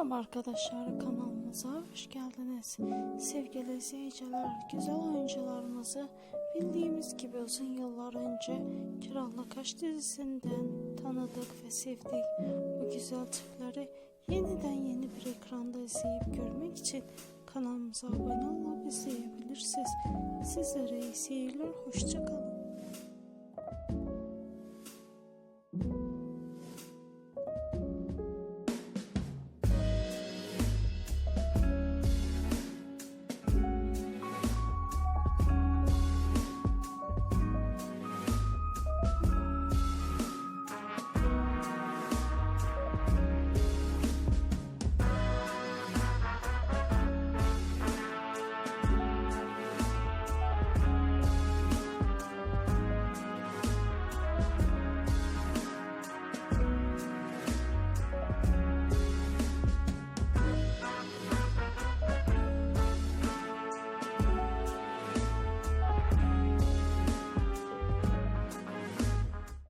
Merhaba arkadaşlar kanalımıza hoş geldiniz. Sevgili izleyiciler, güzel oyuncularımızı bildiğimiz gibi uzun yıllar önce Kiralık Kaş dizisinden tanıdık ve sevdik. Bu güzel çiftleri yeniden yeni bir ekranda izleyip görmek için kanalımıza abone olup izleyebilirsiniz. Sizlere iyi seyirler, hoşçakalın.